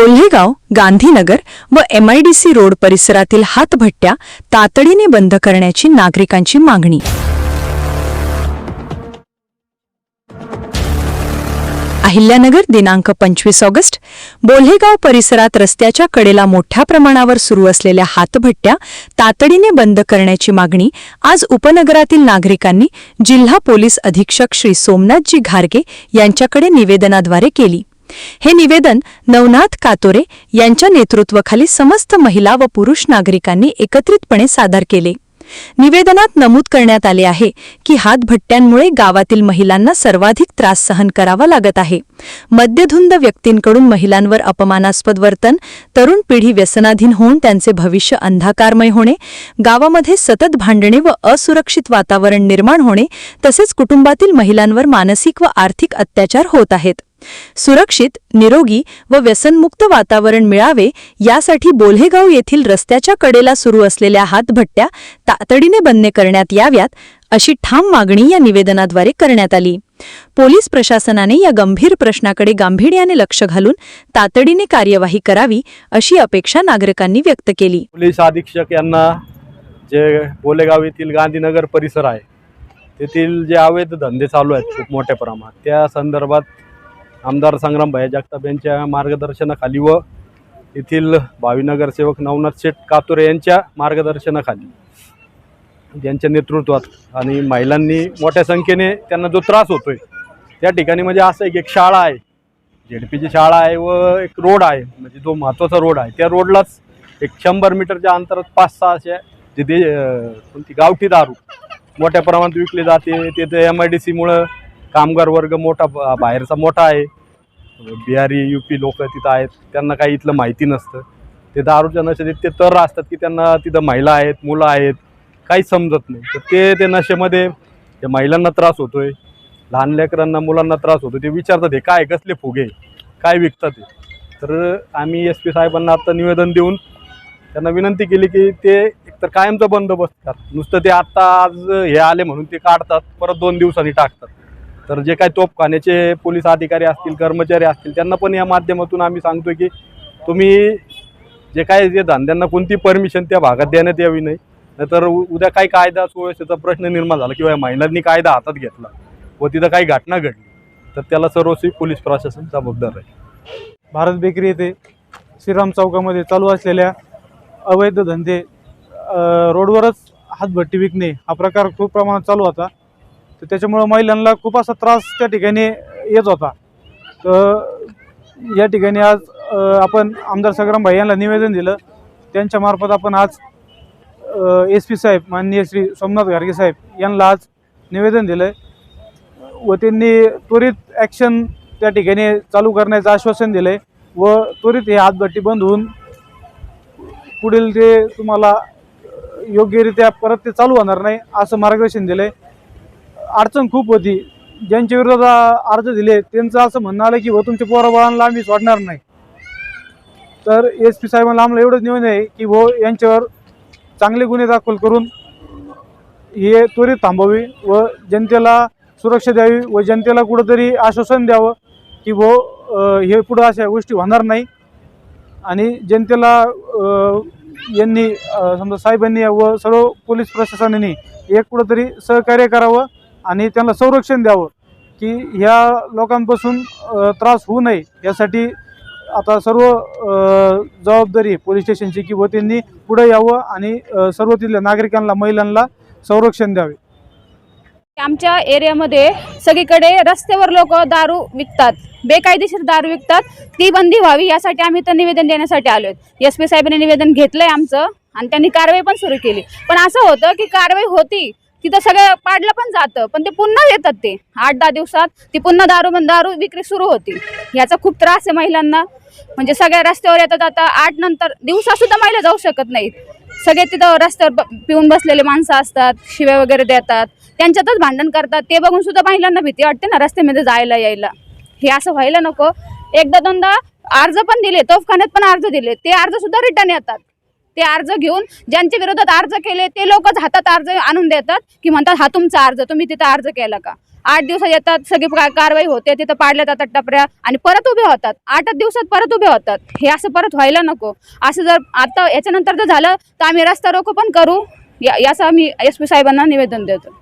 बोल्हेगाव गांधीनगर व MIDC road परिसरातील हातभट्ट्या तातडीने बंद करण्याची नागरिकांची मागणी. अहिल्यानगर दिनांक पंचवीस ऑगस्ट बोल्हेगाव परिसरात रस्त्याच्या कडेला मोठ्या प्रमाणावर सुरू असलेल्या हातभट्ट्या तातडीने बंद करण्याची मागणी आज उपनगरातील नागरिकांनी जिल्हा पोलीस अधीक्षक श्री सोमनाथजी घारगे यांच्याकडे निवेदनाद्वारे केली. हे निवेदन नवनाथ कातोरे यांच्या नेतृत्वाखाली समस्त महिला व पुरुष नागरिकांनी एकत्रितपणे सादर केले. निवेदनात नमूद करण्यात आले आहे की हातभट्ट्यांमुळे गावातील महिलांना सर्वाधिक त्रास सहन करावा लागत आहे. मद्यधुंद व्यक्तींकडून महिलांवर अपमानास्पद वर्तन तरुण पिढी व्यसनाधीन होऊन त्यांचे भविष्य अंधाकारमय होणे गावामध्ये सतत भांडणे व असुरक्षित वातावरण निर्माण होणे तसेच कुटुंबातील महिलांवर मानसिक व आर्थिक अत्याचार होत आहेत. सुरक्षित निरोगी व व्यसनमुक्त वातावरण मिळावे यासाठी बोल्हेगाव येथील रस्त्याच्या कडेला सुरू असलेल्या हातभट्ट्या तातडीने बंद करण्यात याव्यात अशी ठाम मागणी या निवेदनाद्वारे करण्यात आली. पोलीस प्रशासनाने या गंभीर प्रश्नाकडे गांभीर्याने लक्ष घालून तातडीने कार्यवाही करावी अशी अपेक्षा नागरिकांनी व्यक्त केली. पोलीस अधीक्षक यांना जे बोलेगाव येथील गांधीनगर परिसर आहे तेथील जे अवैध धंदे चालू आहेत खूप मोठ्या प्रमाणात त्या संदर्भात आमदार संग्राम भैया जगताप यांच्या मार्गदर्शनाखाली व येथील भावी नगरसेवक नवनाथ शेठ कातुरे यांच्या मार्गदर्शनाखाली यांच्या नेतृत्वात आणि महिलांनी मोठ्या संख्येने त्यांना जो त्रास होतोय त्या ठिकाणी म्हणजे असं एक एक शाळा आहे. झेडपीची शाळा आहे व एक रोड आहे. म्हणजे जो महत्त्वाचा रोड आहे त्या रोडलाच एक शंभर मीटरच्या अंतरात पाच सहा अशा जिथे कोणती गावठी दारू मोठ्या प्रमाणात विकली जाते. तिथे एम आय डी सीमुळं कामगार वर्ग मोठा बाहेरचा मोठा आहे. बिहारी यू पी लोक तिथं आहेत. त्यांना काही इथलं माहिती नसतं. ते दारूच्या नशेत ते तर असतात की त्यांना तिथं महिला आहेत मुलं आहेत काहीच समजत नाही. तर ते ते नशेमध्ये त्या महिलांना त्रास होतोय. लहान लेकरांना मुलांना त्रास होतो ते विचारतात हे काय कसले फुगे? काय विकतात ते तर आम्ही एस पी साहेबांना आत्ता निवेदन देऊन त्यांना विनंती केली की ते एकतर कायमचा बंदोबस्त करतात. नुसतं ते आत्ता आज हे आले म्हणून ते काढतात. परत दोन दिवसांनी टाकतात. तर जे काय तोपखान्याचे पोलीस अधिकारी असतील कर्मचारी असतील त्यांना पण या माध्यमातून आम्ही सांगतो की तुम्ही जे काय जे धंद्यांना कोणती परमिशन त्या भागात देण्यात यावी नाही. नाहीतर उद्या काही कायदा सुव्यवस्थेचा प्रश्न निर्माण झाला किंवा या महिलांनी कायदा हातात घेतला व तिथं काही घटना घडली तर त्याला सर्वस्वी पोलीस प्रशासन जबाबदार आहे भारत बेकरी येथे श्रीराम चौकामध्ये चालू असलेल्या अवैध धंदे रोडवरच हातभट्टी विकणे हा प्रकार खूप प्रमाणात चालू होता. तर त्याच्यामुळं महिलांना खूप असा त्रास त्या ठिकाणी येत होता. तर या ठिकाणी आज आपण आमदार संग्राम भाई यांना निवेदन दिलं. त्यांच्यामार्फत आपण आज एस पी साहेब माननीय श्री सोमनाथ गार्गे साहेब यांना आज निवेदन दिलं आहे व त्यांनी त्वरित ॲक्शन त्या ठिकाणी चालू करण्याचं आश्वासन दिलं आहे व त्वरित हे हातभट्टी बंद होऊन पुढील ते तुम्हाला योग्यरित्या परत ते चालू होणार नाही असं मार्गदर्शन दिलं आहे अडचण खूप होती. ज्यांच्या विरोधात अर्ज दिले त्यांचं असं म्हणणं आलं की व तुमच्या पोराबाळांना आम्ही सोडणार नाही. तर एस पी साहेबांना आम्हाला एवढंच निवेदन आहे की भो यांच्यावर चांगले गुन्हे दाखल करून हे त्वरित थांबावी व जनतेला सुरक्षा द्यावी व जनतेला कुठंतरी आश्वासन द्यावं की हो, भो हे पुढं अशा गोष्टी होणार नाही. आणि जनतेला यांनी समजा साहेबांनी व सर्व पोलीस प्रशासनाने एक कुठंतरी सहकार्य करावं आणि त्यांना संरक्षण द्यावं की ह्या लोकांपासून त्रास होऊ नये यासाठी आता सर्व जबाबदारी पोलीस स्टेशनची की त्यांनी पुढे यावं आणि सर्व तिथल्या नागरिकांना महिलांना संरक्षण द्यावे. आमच्या एरियामध्ये सगळीकडे रस्त्यावर लोक दारू विकतात बेकायदेशीर दारू विकतात ती बंदी व्हावी यासाठी आम्ही तर निवेदन देण्यासाठी आलो एस पी साहेबांनी निवेदन घेतलंय आमचं आणि त्यांनी कारवाई पण सुरू केली. पण असं होतं की कारवाई होती तिथं सगळं पाडलं पण जातं पण ते पुन्हा येतात ते. आठ दहा दिवसात ती पुन्हा दारू दारू विक्री सुरू होती. याचा खूप त्रास आहे महिलांना. म्हणजे सगळ्या रस्त्यावर येतात आता आठ नंतर दिवसा सुद्धा महिला जाऊ शकत नाहीत. सगळे तिथं रस्त्यावर ब- पिऊन बसलेले माणसं असतात शिव्या वगैरे देतात. त्यांच्यातच भांडण करतात. ते बघून सुद्धा महिलांना भीती वाटते ना रस्त्यामध्ये जायला यायला. हे असं व्हायला नको. एकदा दोनदा अर्ज पण दिले तोफखान्यात पण अर्ज दिले. ते अर्ज सुद्धा रिटर्न येतात. ते अर्ज घेऊन ज्यांच्या विरोधात अर्ज केले ते लोकच हातात अर्ज आणून देतात की म्हणतात हा तुमचा अर्ज तुम्ही तिथं अर्ज केला का? आठ दिवसात येतात सगळी कारवाई होते तिथं पाडल्या जातात टपऱ्या आणि परत उभे होतात. आठ दिवसात परत उभे होतात. हे असं परत व्हायला नको. असं जर आता याच्यानंतर जर झालं तर आम्ही रस्ता रोको पण करू. या- याचं आम्ही एस पी साहेबांना निवेदन देतो.